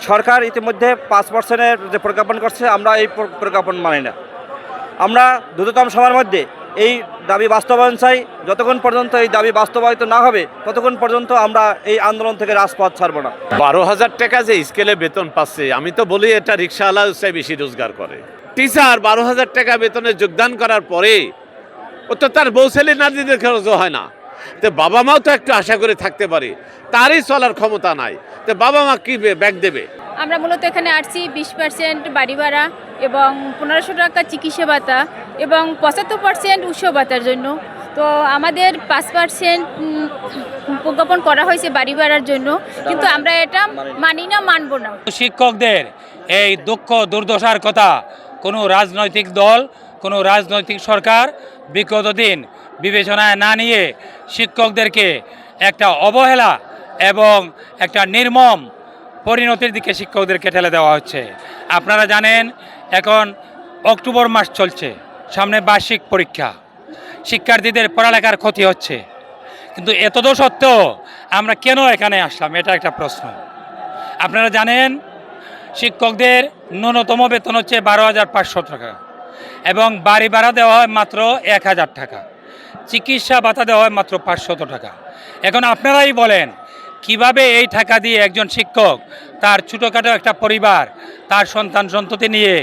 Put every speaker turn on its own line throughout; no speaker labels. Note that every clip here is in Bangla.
সরকার ইতিমধ্যে পাঁচ পার্সেন্টের যে প্রজ্ঞাপন করছে, আমরা এই প্র- প্রজ্ঞাপন মানি না। আমরা দ্রুততম সময়ের মধ্যে এই দাবি বাস্তবায়ন চাই। যতক্ষণ পর্যন্ত এই দাবি বাস্তবায়িত না হবে, ততক্ষণ পর্যন্ত আমরা এই আন্দোলন থেকে রাজপথ ছাড়ব না।
বারো হাজার টাকা যে স্কেলে বেতন পাচ্ছে, আমি তো বলি এটা রিক্সাওয়ালা চাই বেশি রোজগার করে। টিচার বারো হাজার টাকা বেতনে যোগদান করার পরে, ও তো তার বউ ছেলে নারীদের খরচও হয় না। তো বাবা মাও তো একটু আশা করে থাকতে পারে। তারই চলার ক্ষমতা নাই। তো বাবা মা কি ব্যাগ দেবে?
আমরা মূলত এখানে আসছি বিশ পার্সেন্ট বাড়ি ভাড়া এবং পনেরোশো টাকা চিকিৎসা ভাতা এবং পঁচাত্তর পার্সেন্ট উৎসব ভাতার জন্য। তো আমাদের পাঁচ পার্সেন্ট প্রজ্ঞাপন করা হয়েছে বাড়ি ভাড়ার জন্য। কিন্তু আমরা এটা মানি না মানব না।
শিক্ষকদের এই দুঃখ দুর্দশার কথা কোনো রাজনৈতিক দল কোনো রাজনৈতিক সরকার বিগত দিন বিবেচনায় না নিয়ে শিক্ষকদেরকে একটা অবহেলা এবং একটা নির্মম পরিণতির দিকে শিক্ষকদেরকে ঠেলে দেওয়া হচ্ছে। আপনারা জানেন, এখন অক্টোবর মাস চলছে, সামনে বার্ষিক পরীক্ষা। শিক্ষার্থীদের পড়ালেখার ক্ষতি হচ্ছে। কিন্তু এতদ সত্ত্বেও আমরা কেন এখানে আসলাম, এটা একটা প্রশ্ন। আপনারা জানেন, শিক্ষকদের ন্যূনতম বেতন হচ্ছে বারো হাজার পাঁচশো টাকা। এবং বাড়ি ভাড়া দেওয়া হয় মাত্র এক হাজার টাকা। চিকিৎসা ভাতা দেওয়া হয় মাত্র পাঁচশত টাকা। এখন আপনারাই বলেন, কীভাবে এই টাকা দিয়ে একজন শিক্ষক তার ছোটোখাটো একটা পরিবার, তার সন্তান সন্ততি নিয়ে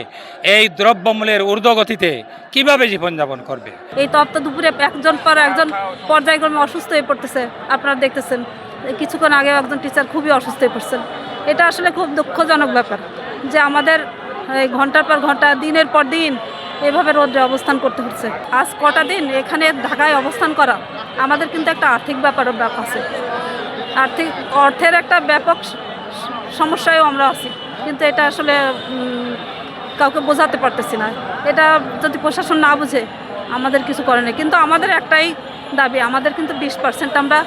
এই দ্রব্যমূল্যের ঊর্ধ্বগতিতে কীভাবে জীবনযাপন করবে?
এই তপ্ত দুপুরে একজন পর একজন পর্যায়ক্রমে অসুস্থ হয়ে পড়তেছে, আপনারা দেখতেছেন। কিছুক্ষণ আগে একজন টিচার খুবই অসুস্থ হয়ে পড়ছেন। এটা আসলে খুব দুঃখজনক ব্যাপার যে আমাদের ঘণ্টার পর ঘণ্টা, দিনের পর দিন এভাবে রোদ্রে অবস্থান করতে হচ্ছে। আজ কটা দিন এখানে ঢাকায় অবস্থান করা আমাদের কিন্তু একটা আর্থিক ব্যাপারও ব্যাপ আছে। আর্থিক, অর্থের একটা ব্যাপক সমস্যায়ও আমরা আছি। কিন্তু এটা আসলে কাউকে বোঝাতে পারতেছি না। এটা যদি প্রশাসন না বুঝে, আমাদের কিছু করে না কিন্তু আমাদের একটাই দাবি, আমাদের কিন্তু বিশ পার্সেন্ট আমরা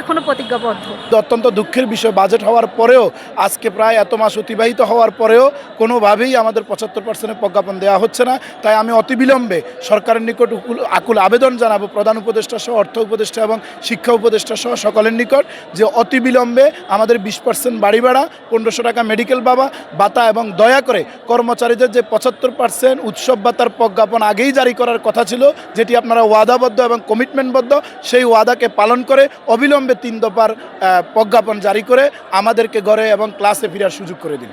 এখনও প্রতিজ্ঞাবদ্ধ।
অত্যন্ত দুঃখের বিষয় বাজেট হওয়ার পরেও, আজকে প্রায় এত মাস অতিবাহিত হওয়ার পরেও কোনোভাবেই আমাদের পঁচাত্তর পার্সেন্টের প্রজ্ঞাপন দেওয়া হচ্ছে না। তাই আমি অতিবিলম্বে সরকারের নিকট আকুল আবেদন জানাব, প্রধান উপদেষ্টা সহ, অর্থ উপদেষ্টা এবং শিক্ষা উপদেষ্টা সহ সকলের নিকট, যে অতিবিলম্বে আমাদের বিশ পার্সেন্ট বাড়ি ভাড়া, পনেরোশো টাকা মেডিকেল বাবা, ভাতা এবং দয়া করে কর্মচারীদের যে পঁচাত্তর পার্সেন্ট উৎসব ভাতার প্রজ্ঞাপন আগেই জারি করার কথা ছিল, যেটি আপনারা ওয়াদাবদ্ধ এবং কমিটমেন্টবদ্ধ সেই ওয়াদাকে পালন করে অবিলম্বে তিন দফার প্রজ্ঞাপন জারি করে আমাদেরকে ঘরে এবং ক্লাসে ফেরার সুযোগ করে দিন।